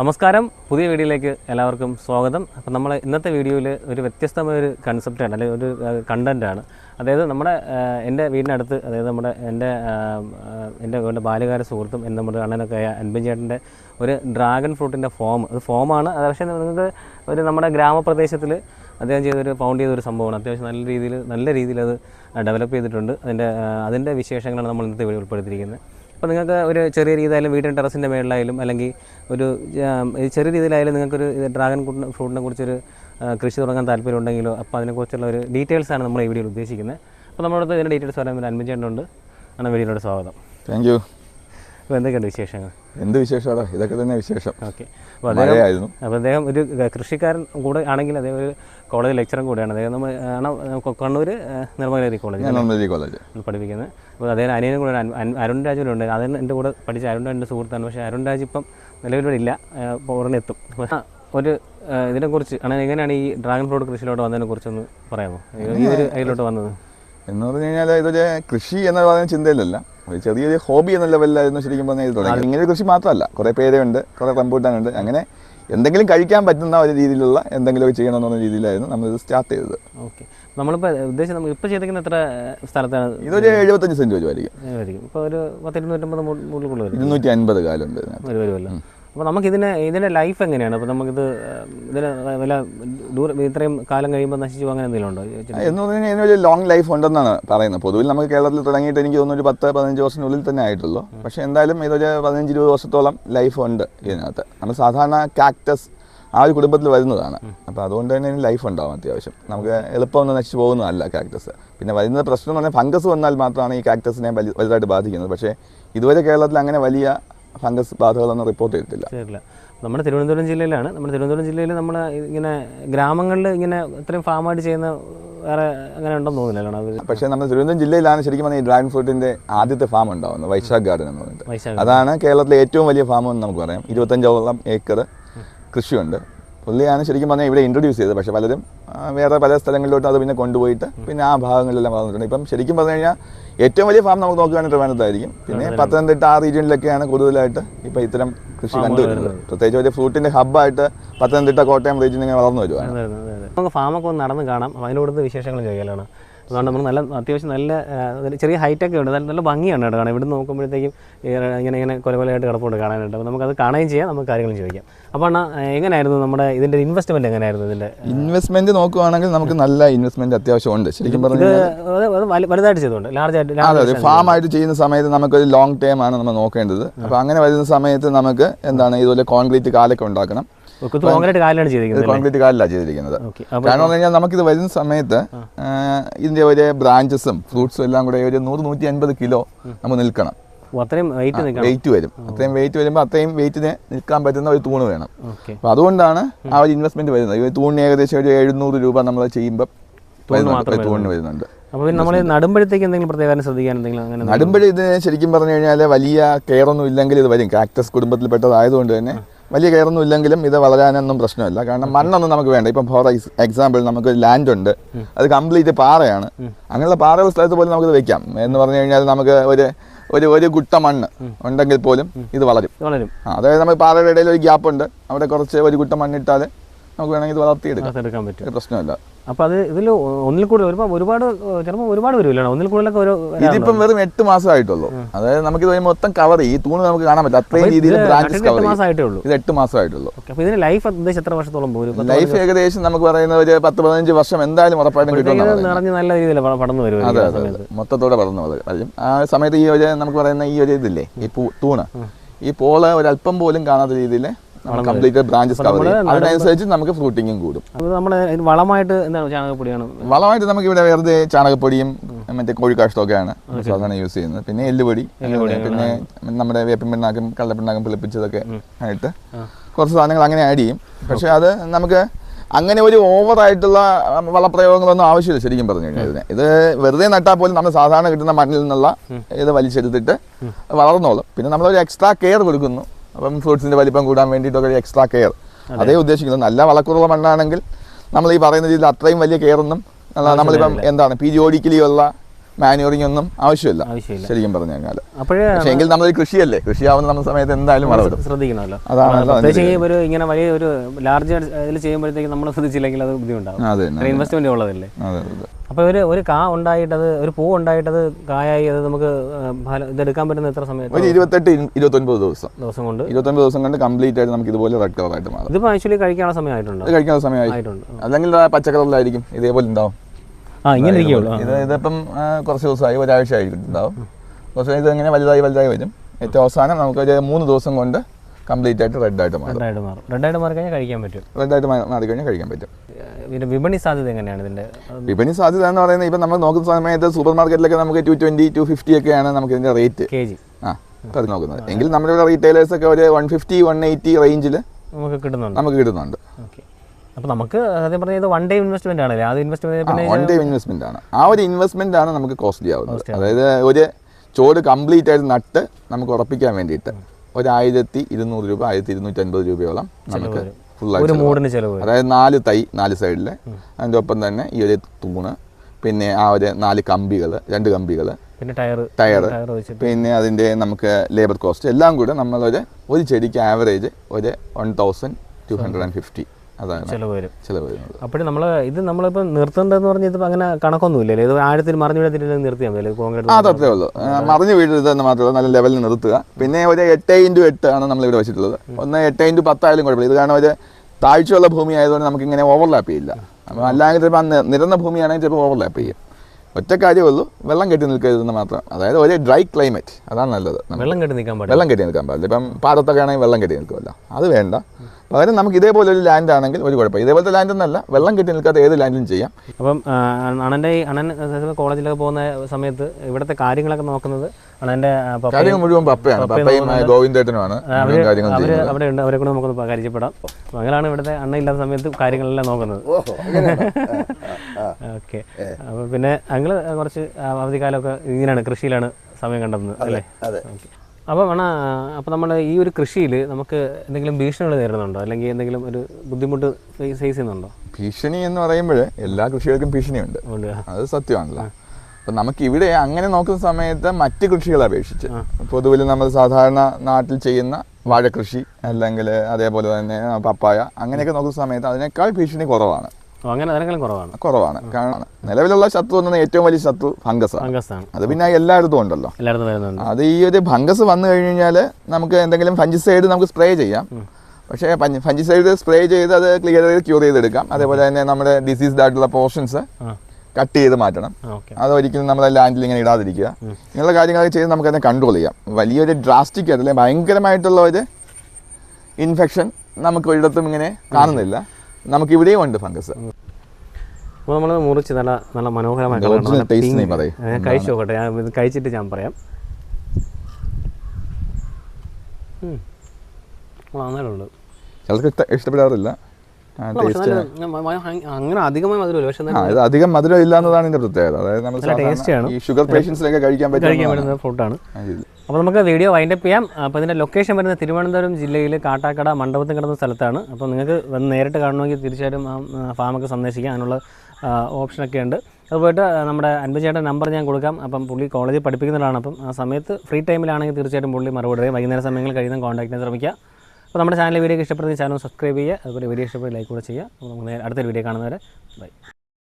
നമസ്കാരം. പുതിയ വീഡിയോയിലേക്ക് എല്ലാവർക്കും സ്വാഗതം. അപ്പം നമ്മൾ ഇന്നത്തെ വീഡിയോയിൽ ഒരു വ്യത്യസ്തമായ ഒരു കൺസെപ്റ്റാണ് അല്ലെങ്കിൽ ഒരു കണ്ടന്റാണ് അതായത് നമ്മുടെ എന്റെ വീടിനടുത്ത് അതായത് നമ്മുടെ എന്റെ എന്റെ എന്റെ ബാല്യകാല സുഹൃത്തും എന്റെ നമ്മുടെ അണ്ണനൊക്കെ ആയ അൻപൻ ഒരു ഡ്രാഗൺ ഫ്രൂട്ടിന്റെ ഫോം അത് ഫോമാണ് അത് പക്ഷേ നിങ്ങൾക്ക് ഒരു നമ്മുടെ ഗ്രാമപ്രദേശത്തിൽ അദ്ദേഹം ചെയ്തൊരു ഫൗണ്ട് ചെയ്തൊരു സംഭവമാണ്. അത്യാവശ്യം നല്ല രീതിയിൽ നല്ല രീതിയിൽ അത് ഡെവലപ്പ് ചെയ്തിട്ടുണ്ട്. അതിന്റെ അതിന്റെ വിശേഷങ്ങളാണ് നമ്മൾ ഇന്നത്തെ വീഡിയോ ഉൾപ്പെടുത്തിയിരിക്കുന്നത്. അപ്പോൾ നിങ്ങൾക്ക് ഒരു ചെറിയ രീതിയിലായാലും വീടിന്റെ ടെറസിന്റെ മേളിലായാലും അല്ലെങ്കിൽ ഒരു ചെറിയ രീതിയിലായാലും നിങ്ങൾക്കൊരു ഡ്രാഗൺ ഫ്രൂട്ടിനെ കുറിച്ചൊരു കൃഷി തുടങ്ങാൻ താല്പര്യം ഉണ്ടെങ്കിലോ അപ്പോൾ അതിനെക്കുറിച്ചുള്ള ഒരു ഡീറ്റെയിൽസാണ് നമ്മൾ ഈ വീഡിയോയിൽ ഉദ്ദേശിക്കുന്നത്. അപ്പോൾ നമ്മളടുത്ത് ഇതിന്റെ ഡീറ്റെയിൽസ് പറയാൻ അൻപഞ്ചേണ്ടുണ്ട് ആണ് വീഡിയോയുടെ സ്വാഗതം. താങ്ക് അപ്പോൾ എന്തൊക്കെയുണ്ട് വിശേഷങ്ങൾ? എന്ത് വിശേഷമാടാ ഇതൊക്കെ തന്നെ വിശേഷം. ഓക്കെ. അപ്പോൾ അദ്ദേഹം അപ്പോൾ അദ്ദേഹം ഒരു കൃഷിക്കാരൻ കൂടെ ആണെങ്കിൽ അദ്ദേഹം ഒരു കോളേജ് ലെക്ചറും കൂടെയാണ്. അദ്ദേഹം നമ്മൾ ആണ് കണ്ണൂർ നിർമ്മലഗിരി കോളേജ് ഞാൻ കോളേജ് പഠിപ്പിക്കുന്നത്. അപ്പോൾ അദ്ദേഹം അനിയനും കൂടെ അരുൺ രാജുണ്ട് അതിന് എന്റെ കൂടെ പഠിച്ച അരുൺ എന്റെ സുഹൃത്താണ്. പക്ഷേ അരുൺ രാജ് ഇപ്പം നിലവിലൂടെ ഇല്ല. ആ, ഇപ്പോൾ ഉടനെ എത്തും. അപ്പോൾ ആ, ഒരു ഇതിനെക്കുറിച്ച് ആണ് എങ്ങനെയാണ് ഈ ഡ്രാഗൺ ഫ്രൂട്ട് കൃഷിയിലോട്ട് വന്നതിനെ കുറിച്ചൊന്ന് പറയാമോ? ഈ ഒരു അതിലോട്ട് വന്നത്. എന്ന് പറഞ്ഞു കഴിഞ്ഞാൽ ഇതൊരു കൃഷി എന്ന് പറയുന്ന ചിന്തയിലല്ല. ഒരു ചെറിയൊരു ഹോബി എന്ന ലെവലിലായിരുന്നു ശരിക്കും പറഞ്ഞാൽ ഇത് തുടങ്ങി ഇങ്ങനെ കൃഷി മാത്രമല്ല. കുറേ പേരുണ്ട് കുറേ റംബൂട്ടാനുണ്ട്. അങ്ങനെ എന്തെങ്കിലും കഴിക്കാൻ പറ്റുന്ന ഒരു രീതിയിലുള്ള എന്തെങ്കിലുമൊക്കെ ചെയ്യണമെന്ന രീതിയിലായിരുന്നു ഇത് സ്റ്റാർട്ട് ചെയ്തത്. ഓക്കെ. നമ്മളിപ്പോൾ ഉദ്ദേശം നമ്മൾ ഇപ്പോൾ ചെയ്തിരിക്കുന്ന എത്ര സ്ഥലത്താണ്? ഇതൊരു എഴുപത്തഞ്ച് സെന്റ് വരുമായിരിക്കും. ഇപ്പോൾ ഒരു പത്തിരുന്നൂറ്റമ്പത് ഇരുന്നൂറ്റി അൻപത് കാലുണ്ട് വരുമല്ലോ. അപ്പോൾ നമുക്കിതിന് ഇതിന്റെ ലൈഫ് എങ്ങനെയാണ്? അപ്പോൾ നമുക്കിത് ഇതിന് വില ദൂരം ഇത്രയും കാലം കഴിയുമ്പോൾ നശിച്ചു അങ്ങനെ എന്തെങ്കിലും ഉണ്ടോ? എന്ന് പറഞ്ഞു കഴിഞ്ഞാൽ വലിയ ലോങ് ലൈഫ് ഉണ്ടെന്നാണ് പറയുന്നത്. പൊതുവിൽ നമുക്ക് കേരളത്തിൽ തുടങ്ങിയിട്ട് എനിക്ക് തോന്നുന്നു ഒരു പത്ത് പതിനഞ്ച് വർഷത്തിനുള്ളിൽ തന്നെ ആയിട്ടുള്ളൂ. പക്ഷേ എന്തായാലും ഇതൊരു പതിനഞ്ച് ഇരുപത് വർഷത്തോളം ലൈഫ് ഉണ്ട് ഇതിനകത്ത്. നമ്മൾ സാധാരണ കാക്ടസ് ആ ഒരു കുടുംബത്തിൽ വരുന്നതാണ്. അപ്പോൾ അതുകൊണ്ട് തന്നെ ലൈഫ് ഉണ്ടാവും അത്യാവശ്യം. നമുക്ക് എളുപ്പമൊന്നും നശിച്ചു പോകുന്നതല്ല കാക്ടസ് പിന്നെ വരുന്ന പ്രശ്നം എന്ന് പറഞ്ഞാൽ ഫംഗസ് വന്നാൽ മാത്രമാണ് ഈ കാക്ടസിനെ വലി വലുതായിട്ട് ബാധിക്കുന്നത്. പക്ഷേ ഇതുവരെ കേരളത്തിൽ അങ്ങനെ വലിയ ഫംഗസ് ബാധകളൊന്നും റിപ്പോർട്ട് ചെയ്തിട്ടില്ല. നമ്മുടെ തിരുവനന്തപുരം ജില്ലയിലാണ്. നമ്മുടെ തിരുവനന്തപുരം ജില്ലയിൽ നമ്മൾ ഇങ്ങനെ ഗ്രാമങ്ങളിൽ ഇങ്ങനെ ഇത്രയും ഫാമായിട്ട് ചെയ്യുന്ന വേറെ അങ്ങനെ ഉണ്ടെന്ന് തോന്നുന്നില്ല പക്ഷെ നമ്മൾ തിരുവനന്തപുരം ജില്ലയിലാണ് ശരിക്കും പറഞ്ഞാൽ ഈ ഡ്രാഗൺ ഫ്രൂട്ടിന്റെ ആദ്യത്തെ ഫാം ഉണ്ടാവുന്നത് വൈശാഖ് ഗാർഡൻ എന്ന് പറഞ്ഞിട്ട്. അതാണ് കേരളത്തിലെ ഏറ്റവും വലിയ ഫാം എന്ന് നമുക്ക് പറയാം. ഇരുപത്തഞ്ചോളം ഏക്കർ കൃഷിയുണ്ട്. പുള്ളിയാണ് ശരിക്കും പറഞ്ഞാൽ ഇവിടെ ഇൻട്രൊഡ്യൂസ് ചെയ്തത്. പക്ഷേ പലരും വേറെ പല സ്ഥലങ്ങളിലോട്ട് അത് പിന്നെ കൊണ്ടുപോയിട്ട് പിന്നെ ആ ഭാഗങ്ങളിലെല്ലാം വളർന്നിട്ടുണ്ട്. ഇപ്പം ശരിക്കും പറഞ്ഞു കഴിഞ്ഞാൽ ഏറ്റവും വലിയ ഫാം നമുക്ക് നോക്കുകയാണെങ്കിൽ ട്രിവാൻഡ്രത്തായിരിക്കും. പിന്നെ പത്തനംതിട്ട ആ റീജിയനിലൊക്കെയാണ് കൂടുതലായിട്ട് ഇപ്പം ഇത്തരം കൃഷി കണ്ടുവരുന്നത്. പ്രത്യേകിച്ച് ഒരു ഫ്രൂട്ടിന്റെ ഹബ്ബായിട്ട് പത്തനംതിട്ട കോട്ടയം റീജിയൻ ഇങ്ങനെ വളർന്നു വരുവാണ്. നമുക്ക് ഫാമൊക്കെ ഒന്ന് നടന്ന് കാണാം. അതിനോട് വിശേഷങ്ങൾ ചോദിക്കലാണ്. അതുകൊണ്ട് നമ്മൾ നല്ല അത്യാവശ്യം നല്ല ചെറിയ ഹൈറ്റൊക്കെ ഉണ്ട്. നല്ല നല്ല ഭംഗിയാണ് കേട്ടോ കാണാൻ. ഇവിടെ നോക്കുമ്പോഴത്തേക്കും ഇങ്ങനെ ഇങ്ങനെ ഇങ്ങനെ കൊലകൊലയായിട്ട് കിടപ്പുണ്ട് കാണാനായിട്ട്. അപ്പോൾ നമുക്കത് കാണുകയും ചെയ്യാം. നമുക്ക് കാര്യങ്ങളും ചോദിക്കാം. അപ്പോൾ അണ്ണാ എങ്ങനെയായിരുന്നു നമ്മുടെ ഇതിന്റെ ഇൻവെസ്റ്റ്മെന്റ് എങ്ങനെയായിരുന്നു ഇതിന്റെ ഇൻവെസ്റ്റ്മെന്റ് നോക്കുകയാണെങ്കിൽ നമുക്ക് നല്ല ഇൻവെസ്റ്റ്മെന്റ് അത്യാവശ്യം ഉണ്ട് ശരിക്കും പറഞ്ഞാൽ വലുതായിട്ട് ചെയ്തുകൊണ്ട് ലാർജ് ആയിട്ട് അതെ അതെ. ഫാം ആയിട്ട് ചെയ്യുന്ന സമയത്ത് നമുക്കൊരു ലോങ് ടേം ആണ് നമ്മൾ നോക്കേണ്ടത്. അപ്പോൾ അങ്ങനെ വരുന്ന സമയത്ത് നമുക്ക് എന്താണ് ഇതുപോലെ കോൺക്രീറ്റ് കാലൊക്കെ ഉണ്ടാക്കണം. കോൺക്രീറ്റ് കാലാണ് ചെയ്തിരിക്കുന്നത് കോൺക്രീറ്റ് കാലിലാണ് ചെയ്തിരിക്കുന്നത്. കാരണം എന്ന് കഴിഞ്ഞാൽ നമുക്കിത് വരുന്ന സമയത്ത് ഇതിന്റെ ഒരു ബ്രാഞ്ചസും ഫ്രൂട്ട്സും എല്ലാം കൂടെ ഒരു നൂറ് നൂറ്റി അൻപത് കിലോ നമ്മൾ നിൽക്കണം. അത്രയും വെയിറ്റ് വെയിറ്റ് വരും. അത്രയും വെയിറ്റ് വരുമ്പോൾ അത്രയും വെയിറ്റിന് നിൽക്കാൻ പറ്റുന്ന ഒരു തൂണ് വേണം. അപ്പൊ അപ്പോൾ അതുകൊണ്ടാണ് ആ ഒരു ഇൻവെസ്റ്റ്മെന്റ് വരുന്നത്. ഈ തൂണിന് ഏകദേശം ഒരു എഴുന്നൂറ് രൂപ നമ്മൾ ചെയ്യുമ്പോൾ തൂണിന് വരുന്നുണ്ട്. അപ്പോൾ പിന്നെ നമ്മൾ നടുമ്പോഴത്തേക്ക് എന്തെങ്കിലും പ്രത്യേകം ശ്രദ്ധിക്കാൻ എന്തെങ്കിലും അങ്ങനെ നടുമ്പഴി ഇത് ശരിക്കും പറഞ്ഞു കഴിഞ്ഞാൽ വലിയ കെയർ ഒന്നും ഇല്ലെങ്കിൽ ഇത് വരും. കാക്ടസ് കുടുംബത്തിൽപ്പെട്ടതായതുകൊണ്ട് തന്നെ വലിയ കെയറൊന്നും ഇല്ലെങ്കിലും ഇത് വളരാനൊന്നും പ്രശ്നമില്ല. കാരണം മണ്ണൊന്നും നമുക്ക് വേണ്ട. ഇപ്പം ഫോർ എക്സാമ്പിൾ നമുക്ക് ലാൻഡ് ഉണ്ട്. അത് കംപ്ലീറ്റ് പാറയാണ്. അങ്ങനെയുള്ള പാറയുള്ള സ്ഥലത്ത് പോലും നമുക്കിത് വെക്കാം. എന്ന് പറഞ്ഞു കഴിഞ്ഞാൽ നമുക്ക് ഒരു ഒരു ഒരു ഗുട്ട മണ്ണ് ഉണ്ടെങ്കിൽ പോലും ഇത് വളരും. വളരും. അതായത് നമുക്ക് പാറയുടെ ഇടയിൽ ഒരു ഗ്യാപ്പ് ഉണ്ട്. അവിടെ കുറച്ച് ഒരു കുട്ട മണ്ണിട്ടാൽ നമുക്ക് വേണമെങ്കിൽ ഇത് വളർത്തിയെടുക്കാം. പ്രശ്നമില്ല. അപ്പോൾ അത് ഇതിൽ ഒന്നിൽ കൂടുതൽ ഒരുപാട് ഒരുപാട് ചിലപ്പോൾ ഒരുപാട് വരുമല്ലോ ഒന്നിൽ കൂടുതലൊക്കെ ഒരു ഇതിപ്പം വെറും എട്ട് മാസമായിട്ടുള്ളൂ അതായത് നമുക്ക് ഇത് മൊത്തം കവർ ഈ തൂണ് നമുക്ക് കാണാൻ പറ്റും അത്രയും രീതിയിൽ ബ്രാഞ്ചസ് കവർ ചെയ്യും. മാസമായിട്ടേ ഉള്ളൂ. ഇത് എട്ട് മാസമായിട്ടുള്ളൂ അപ്പോൾ ഇതിന് ലൈഫ് ഏകദേശം എത്ര വർഷത്തോളം പോകും ലൈഫ് ഏകദേശം നമുക്ക് പറയുന്ന ഒരു പത്ത് പതിനഞ്ച് വർഷം എന്തായാലും ഉറപ്പായിട്ടും കിട്ടുമെന്നാണ് നിറഞ്ഞ് നല്ല രീതിയിൽ പടന്നു വരും അതെ മൊത്തത്തോടെ പടർന്നു വരും. ആ സമയത്ത് ഈ ഒരു നമുക്ക് പറയുന്ന ഈ ഒരു ഇതില്ലേ ഈ തൂണ്. ഈ പോൾ ഒരല്പം പോലും കാണാത്ത രീതിയിൽ കംപ്ലീറ്റ് ബ്രാഞ്ചസ് കവർ ചെയ്യും. അതിനനുസരിച്ച് നമുക്ക് ഫ്രൂട്ടിങ്ങും കൂടും. നമ്മൾ വളമായിട്ട് എന്താണ് ചാണകപ്പൊടിയാണ്? വളമായിട്ട് നമുക്ക് ഇവിടെ വെറുതെ ചാണകപ്പൊടിയും മറ്റേ കോഴിക്കാഷ്ടമൊക്കെയാണ് സാധാരണ യൂസ് ചെയ്യുന്നത്. പിന്നെ എല്ലുപൊടി പിന്നെ നമ്മുടെ വേപ്പിൻ പിണ്ണാക്കും കള്ളപ്പിണ്ണാക്കും പിളിപ്പിച്ചതൊക്കെ ആയിട്ട് കുറച്ച് സാധനങ്ങൾ അങ്ങനെ ആഡ് ചെയ്യും. പക്ഷെ അത് നമുക്ക് അങ്ങനെ ഒരു ഓവറായിട്ടുള്ള വളപ്രയോഗങ്ങളൊന്നും ആവശ്യമില്ല ശരിക്കും പറഞ്ഞു കഴിഞ്ഞാൽ ഇതിന്. ഇത് വെറുതെ നട്ടാൽ പോലും നമ്മൾ സാധാരണ കിട്ടുന്ന മണ്ണിൽ നിന്നുള്ള ഇത് വലിച്ചെടുത്തിട്ട് വളർന്നോളും. പിന്നെ നമ്മളൊരു എക്സ്ട്രാ കെയർ കൊടുക്കുന്നു. അപ്പം ഫ്രൂട്ട്സിന്റെ വലിപ്പം കൂടാൻ വേണ്ടിയിട്ടൊക്കെ എക്സ്ട്രാ കെയർ അതേ. ഉദ്ദേശിക്കുന്നത്. നല്ല വളക്കുറവ് മണ്ണാണെങ്കിൽ നമ്മൾ ഈ പറയുന്ന രീതിയിൽ അത്രയും വലിയ കെയർ ഒന്നും അല്ല നമ്മളിപ്പം എന്താണ് പീരിയോഡിക്കലിയുള്ള ഉള്ള മാനുവറിങ് ഒന്നും ആവശ്യമില്ല ശരിക്കും പറഞ്ഞു കഴിഞ്ഞാൽ. പക്ഷേ എങ്കിൽ നമ്മളൊരു കൃഷിയല്ലേ? കൃഷിയാവുന്ന നമ്മുടെ സമയത്ത് എന്തായാലും വളരും ശ്രദ്ധിക്കണമല്ലോ. ഈ ഒരു ഇങ്ങനെ വലിയ ഒരു ലാർജ് ഇതിൽ ചെയ്യുമ്പോഴത്തേക്ക് നമ്മൾ ശ്രദ്ധിച്ചില്ലെങ്കിൽ അത് ബുദ്ധിമുട്ടാവും. ഇൻവെസ്റ്റ്മെന്റ് ഉള്ളതല്ലേ? അതെ അതെ. അപ്പോൾ ഒരു ഒരു കാ ഉണ്ടായിട്ടത് ഒരു പൂ ഉണ്ടായിട്ടത് കായായി അത് നമുക്ക് ഇതെടുക്കാൻ പറ്റുന്ന എത്ര സമയത്ത്? ഒരു ഇരുപത്തെട്ട് ഇരുപത്തൊൻപത് ദിവസം. ദിവസം കൊണ്ട്? ഇരുപത്തൊൻപത് ദിവസം കൊണ്ട് കംപ്ലീറ്റ് ആയിട്ട് നമുക്ക് ഇതുപോലെ റെഡ് കളർ ആയിട്ട് മാറും. ഇതിപ്പോൾ ആക്ച്വലി കഴിക്കാനുള്ള സമയമായിട്ടുണ്ട്? കഴിക്കാനുള്ള സമയമായിട്ടുണ്ട് അല്ലെങ്കിൽ ആ പച്ച ഇതേപോലെ ഉണ്ടാവും. ആ ഇങ്ങനെ ഇരിക്കുള്ളൂ. ഇത് ഇതിപ്പം കുറച്ച് ദിവസമായി ഒരാഴ്ച ആയിട്ടുണ്ടാവും കുറച്ച് ഇത് ഇങ്ങനെ വലുതായി വലുതായി വരും. ഏറ്റവും അവസാനം നമുക്ക് ഒരു മൂന്ന് ദിവസം കൊണ്ട് കംപ്ലീറ്റ് ആയിട്ട് റെഡ് ആയിട്ട് മാറും. റെഡായിട്ട് മാറും. റെഡായിട്ട് മാറി കഴിഞ്ഞാൽ കഴിക്കാൻ പറ്റും. റെഡ് ആയിട്ട് മാറി കഴിഞ്ഞാൽ കഴിക്കാൻ പറ്റും. ഇതിന്റെ വിപണി സാധ്യത എങ്ങനെയാണ് ഇതിന്റെ? വിപണി സാധ്യത എന്ന് പറയുന്നത് ഇപ്പം നമ്മൾ നോക്കുന്ന സമയത്ത് സൂപ്പർ മാർക്കറ്റിലൊക്കെ നമുക്ക് ടു ട്വന്റി ടു ഫിഫ്റ്റി ഒക്കെയാണ് നമുക്ക് ഇതിന്റെ റേറ്റ് കെ ജി ആ അത് നോക്കുന്നത്. എങ്കിൽ നമ്മുടെ ഇവിടെ റീറ്റെയിലേഴ്സ് ഒക്കെ ഒരു വൺ ഫിഫ്റ്റി വൺ എയ്റ്റി റേഞ്ചിൽ നമുക്ക് കിട്ടുന്നുണ്ട്. നമുക്ക് കിട്ടുന്നുണ്ട്. ഓക്കെ അപ്പോൾ നമുക്ക് ആദ്യം പറഞ്ഞത് വൺ ഡേ ഇൻവെസ്റ്റ്മെന്റ് ആണല്ലേ ആ ഇൻവെസ്റ്റ്മെന്റ് പിന്നെ വൺ ഡേ ഇൻവെസ്റ്റ്മെന്റ് ആണ്. ആ ഒരു ഇൻവെസ്റ്റ്മെന്റ് ആണ് നമുക്ക് കോസ്റ്റ്ലി ആവുന്നത്. അതായത് ഒരു ചോട് കംപ്ലീറ്റ് ആയിട്ട് നട്ട് നമുക്ക് ഉറപ്പിക്കാൻ വേണ്ടിയിട്ട്. ഒരു ആയിരത്തി ഇരുന്നൂറ് രൂപ ആയിരത്തി ഇരുന്നൂറ്റി അൻപത് രൂപയോളം നമുക്ക് ചിലവ് അതായത് നാല് തൈ നാല് സൈഡിൽ അതിന്റെ ഒപ്പം തന്നെ ഈ ഒരു തൂണ് പിന്നെ ആ ഒരു നാല് കമ്പികൾ രണ്ട് കമ്പികൾ പിന്നെ ടയർ ടയർ പിന്നെ അതിന്റെ നമുക്ക് ലേബർ കോസ്റ്റ് എല്ലാം കൂടെ നമ്മളൊരു ഒരു ചെടിക്ക് ആവറേജ് ഒരു one thousand two hundred and fifty അതാണ് ചിലവ് വരും. ചിലവ് വരുന്നത്. അപ്പോൾ നമ്മൾ ഇത് നമ്മളിപ്പോൾ നിർത്തേണ്ടതെന്ന് പറഞ്ഞാൽ ഇതിപ്പോൾ അങ്ങനെ കണക്കൊന്നുമില്ലല്ലേ? ഇത് ആഴത്തിൽ മറിഞ്ഞു വീഴത്തിൽ നിർത്തിയാൽ മതി കോൺക്രീറ്റ് അതത്രേ ഉള്ളൂ. മറിഞ്ഞു വീഴരുത് എന്ന് മാത്രമേ നല്ല ലെവലിൽ നിർത്തുക. പിന്നെ ഒരു എട്ട് ഇന്റു എട്ട് ആണ് നമ്മൾ ഇവിടെ വെച്ചിട്ടുള്ളത് ഒന്ന് എട്ട് ഇന്റു പത്തായാലും കുഴപ്പമില്ല. ഇത് കാരണം ഒരു താഴ്ചയുള്ള ഭൂമി ആയതുകൊണ്ട് നമുക്ക് ഇങ്ങനെ ഓവർലാപ്പ് ചെയ്യില്ല. അപ്പോൾ അല്ലാതെ ചിലപ്പോൾ നിരന്ന ഭൂമിയാണെങ്കിൽ ചിലപ്പോൾ ഓവർലാപ്പ് ചെയ്യും. ഒറ്റ കാര്യമുള്ളൂ വെള്ളം കെട്ടി നിൽക്കരുതെന്ന് മാത്രം. അതായത് ഒരു ഡ്രൈ ക്ലൈമറ്റ് അതാണ് നല്ലത്. വെള്ളം കെട്ടി നിൽക്കാൻ പാടില്ല. വെള്ളം കെട്ടി നിൽക്കാൻ പാടില്ല. ഇപ്പം പാടത്തൊക്കെ ആണെങ്കിൽ വെള്ളം കെട്ടി നിൽക്കുമല്ലോ. അത് വേണ്ട. പകരം നമുക്ക് ഇതേപോലെ ഒരു ലാൻഡ് ആണെങ്കിൽ ഒരു കുഴപ്പമില്ല. ഇതേപോലത്തെ ലാൻഡ് എന്നല്ല വെള്ളം കെട്ടി നിൽക്കാത്ത ഏത് ലാൻഡിലും ചെയ്യാം. അപ്പം അണന്റെ അണൻ കോളേജിലൊക്കെ പോകുന്ന സമയത്ത് ഇവിടുത്തെ കാര്യങ്ങളൊക്കെ നോക്കുന്നത് ആ, കാര്യങ്ങൾ മുഴുവൻ പപ്പയാണ്. പപ്പയും ഗോവിന്ദേട്ടനുമാണ് അവിടെ ഉണ്ട് അവരെ കൂടെ നമുക്കൊന്ന് പരിചയപ്പെടാം. അങ്ങനെയാണ് ഇവിടുത്തെ അണ്ണ ഇല്ലാത്ത സമയത്ത് കാര്യങ്ങളെല്ലാം നോക്കുന്നത്. ഓക്കെ. അപ്പൊ പിന്നെ അങ്ങൾ കുറച്ച് അവധിക്കാലമൊക്കെ ഇങ്ങനെയാണ് കൃഷിയിലാണ് സമയം കണ്ടെത്തുന്നത് അല്ലേ? അപ്പോൾ വേണ അപ്പോൾ നമ്മൾ ഈ ഒരു കൃഷിയിൽ നമുക്ക് എന്തെങ്കിലും ഭീഷണികൾ നേരിടുന്നുണ്ടോ? അല്ലെങ്കിൽ എന്തെങ്കിലും ഒരു ബുദ്ധിമുട്ട് ഫേസ് ചെയ്യുന്നുണ്ടോ? ഭീഷണി എന്ന് പറയുമ്പോൾ എല്ലാ കൃഷികൾക്കും ഭീഷണിയുണ്ട്. അത് സത്യമാണല്ലോ. അപ്പം നമുക്ക് ഇവിടെ അങ്ങനെ നോക്കുന്ന സമയത്ത് മറ്റു കൃഷികളെ അപേക്ഷിച്ച്. പൊതുവിൽ നമ്മൾ സാധാരണ നാട്ടിൽ ചെയ്യുന്ന വാഴക്കൃഷി അല്ലെങ്കിൽ അതേപോലെ തന്നെ പപ്പായ അങ്ങനെയൊക്കെ നോക്കുന്ന സമയത്ത് അതിനേക്കാൾ ഭീഷണി കുറവാണ്. ഓ, അങ്ങനെ അതിനേക്കാളും കുറവാണ്. കുറവാണ്. കാരണം നിലവിലുള്ള ശത്രു എന്ന ഏറ്റവും വലിയ ശത്രു ഫംഗസ് ഫംഗസാണ്. അത് പിന്നെ എല്ലായിടത്തും ഉണ്ടല്ലോ. എല്ലായിടത്തും വരുന്നുണ്ട്. അത് ഈ ഒരു ഫംഗസ് വന്നു കഴിഞ്ഞു കഴിഞ്ഞാൽ നമുക്ക് എന്തെങ്കിലും ഫഞ്ചിസൈഡ് നമുക്ക് സ്പ്രേ ചെയ്യാം. പക്ഷേ ഫഞ്ചിസൈഡ് സ്പ്രേ ചെയ്ത് അത് ക്ലിയർ ചെയ്ത് ക്യൂർ ചെയ്തെടുക്കാം. അതേപോലെ തന്നെ നമ്മുടെ ഡിസീസ്ഡ് ആയിട്ടുള്ള പോർഷൻസ് കട്ട് ചെയ്ത് മാറ്റണം. അത് ഒരിക്കലും നമ്മുടെ ലാൻഡിൽ ഇങ്ങനെ ഇടാതിരിക്കുക. ഇങ്ങനെയുള്ള കാര്യങ്ങളൊക്കെ ചെയ്ത് നമുക്ക് അതിനെ കൺട്രോൾ ചെയ്യാം. വലിയൊരു ഡ്രാസ്റ്റിക് ആയിട്ട് അല്ലെങ്കിൽ ഭയങ്കരമായിട്ടുള്ള ഒരു ഇൻഫെക്ഷൻ നമുക്ക് ഒരിടത്തും ഇങ്ങനെ കാണുന്നില്ല. നമുക്ക് ഇവിടെയും ഉണ്ട് ഫംഗസ് അപ്പോൾ നമ്മൾ മുറിച്ച് നല്ല നല്ല മനോഹരമായിട്ട് കഴിച്ചു നോക്കട്ടെ. ഞാൻ കഴിച്ചിട്ട് ഞാൻ പറയാം. നന്നായിട്ടുണ്ട് ചിലർക്ക് ഇഷ്ടപ്പെടാറില്ല. അങ്ങനെ അധികമായി മധുരമില്ല. പക്ഷെ ഇത് അധികം മധുരം ഇല്ല എന്നതാണ് ഇതിന്റെ പ്രത്യേകത. അതായത് നമ്മൾ ഈ ഷുഗർ പേഷ്യൻസിലൊക്കെ കഴിക്കാൻ പറ്റുന്ന ഫ്രൂട്ടാണ് അപ്പോൾ നമുക്ക് വീഡിയോ വൈൻഡപ്പ് ചെയ്യാം. അപ്പോൾ ഇതിന്റെ ലൊക്കേഷൻ വരുന്ന തിരുവനന്തപുരം ജില്ലയിൽ കാട്ടാക്കട മണ്ഡപത്തിൽ കിടന്ന സ്ഥലത്താണ്. അപ്പോൾ നിങ്ങൾക്ക് വന്ന് നേരിട്ട് കാണണമെങ്കിൽ തീർച്ചയായിട്ടും ആ ഫാമൊക്കെ സന്ദർശിക്കാം. അതിനുള്ള ഓപ്ഷനൊക്കെ ഉണ്ട്. അതുപോയിട്ട് ആ, നമ്മുടെ അൻപത് നമ്പർ ഞാൻ കൊടുക്കാം. അപ്പം പുള്ളി കോളേജിൽ പഠിപ്പിക്കുന്നതാണ് അപ്പം ആ സമയത്ത് ഫ്രീ ടൈമിലാണെങ്കിൽ തീർച്ചയായിട്ടും പുള്ളി മറുപടി പറയും വൈകുന്നേര സമയങ്ങളിൽ കഴിയുന്ന കോൺടാക്ട് ചെയ്യാൻ ശ്രമിക്കുക അപ്പോൾ നമ്മുടെ ചാനൽ വീഡിയോ ഇഷ്ടപ്പെടുന്ന ചാനൽ സബ്സ്ക്രൈബ് ചെയ്യുക അതുപോലെ വീഡിയോ ഇഷ്ടപ്പെടുന്ന ലൈക്ക് കൂടെ ചെയ്യുക. അപ്പോൾ നമുക്ക് അടുത്തൊരു വീഡിയോ കാണുന്നവരെ ബൈ